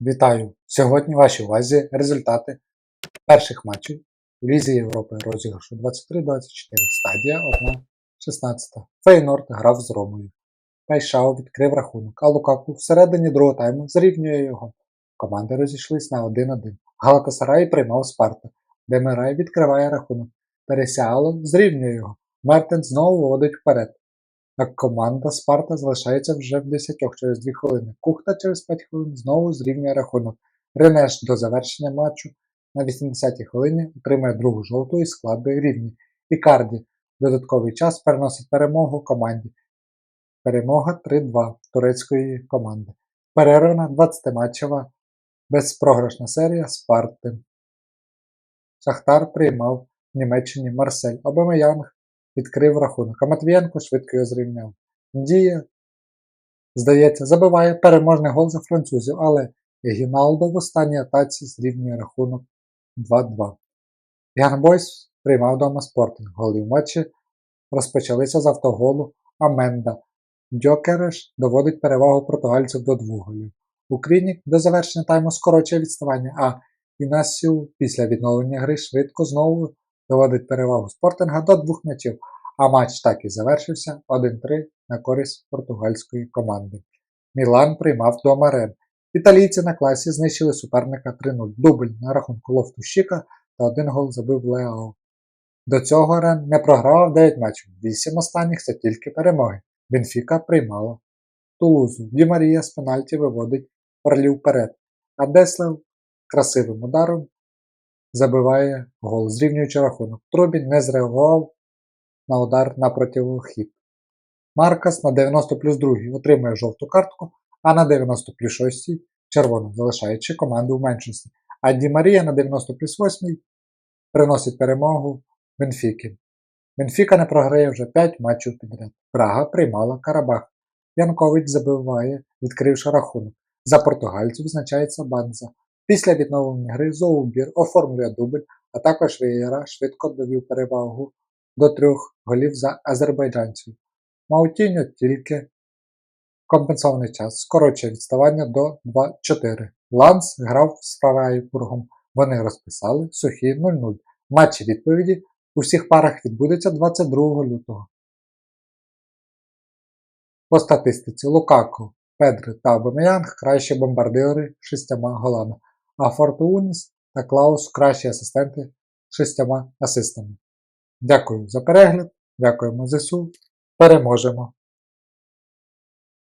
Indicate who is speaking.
Speaker 1: Вітаю! Сьогодні вашій увазі результати перших матчів у Лізі Європи розіграшу 23-24, стадія 1-16. Фейнорд грав з Ромою. Пайшао відкрив рахунок, а Лукаку всередині другого тайму зрівнює його. Команди розійшлись на 1-1. Галатасарай приймав Спарта. Демирай відкриває рахунок. Пересяало зрівнює його. Мертен знову виводить вперед. А команда Спарта залишається вже в 10 через 2 хвилини. Кухта через 5 хвилин знову зрівнює рахунок. Ренеш до завершення матчу на 80-й хвилині отримує другу жовту і складує рівні. Ікарді додатковий час переносить перемогу команді. Перемога 3-2 турецької команди. Перервана 20-матчева безпрограшна серія Спарти. Шахтар приймав в Німеччині Марсель. Обамеянг відкрив рахунок, а Матвієнко швидко його зрівняв. Дія, здається, забиває переможний гол за французів, але Гіналдо в останній атаці зрівнює рахунок 2-2. Ян Бойс приймав вдома спортинг. Голи в матчі розпочалися з автоголу Аменда. Дьокереш доводить перевагу португальців до двох голів. Укрінік до завершення тайму скорочує відставання, а Інасіу після відновлення гри швидко знову доводить перевагу спортинга до двох м'ячів, а матч так і завершився 1-3 на користь португальської команди. Мілан приймав вдома Рен. Італійці на класі знищили суперника 3-0. Дубль на рахунку лофту Щіка та один гол забив Леао. До цього Рен не програвав 9 матчів, 8 останніх це тільки перемоги. Бенфіка приймала Тулузу. Ді Марія з пенальті виводить Орлів вперед, а Деслев красивим ударом забиває гол, зрівнюючи рахунок. Трубін не зреагував на удар на противохід. Маркас на 90 плюс 2 отримує жовту картку, а на 90 плюс 6 червону, залишаючи команду в меншості. А Ді Марія на 90 плюс 8 приносить перемогу Бенфіки. Бенфіка не програє вже 5 матчів підряд. Прага приймала Карабах. Янкович забиває, відкривши рахунок. За португальців визначається Банза. Після відновлення гри Зоубір оформлює дубль, а також Вієра швидко довів перевагу до трьох голів за азербайджанців. Маутіньо тільки компенсований час скорочує відставання до 2-4. Ланс грав з Фрайбургом. Вони розписали сухі 0-0. Матчі відповіді у всіх парах відбудеться 22 лютого. По статистиці Лукако, Педри та Обамеянг кращі бомбардири шістьма голами, а Фортуніс та Клаус кращі асистенти шістьома асистами. Дякую за перегляд, дякуємо ЗСУ. Переможемо!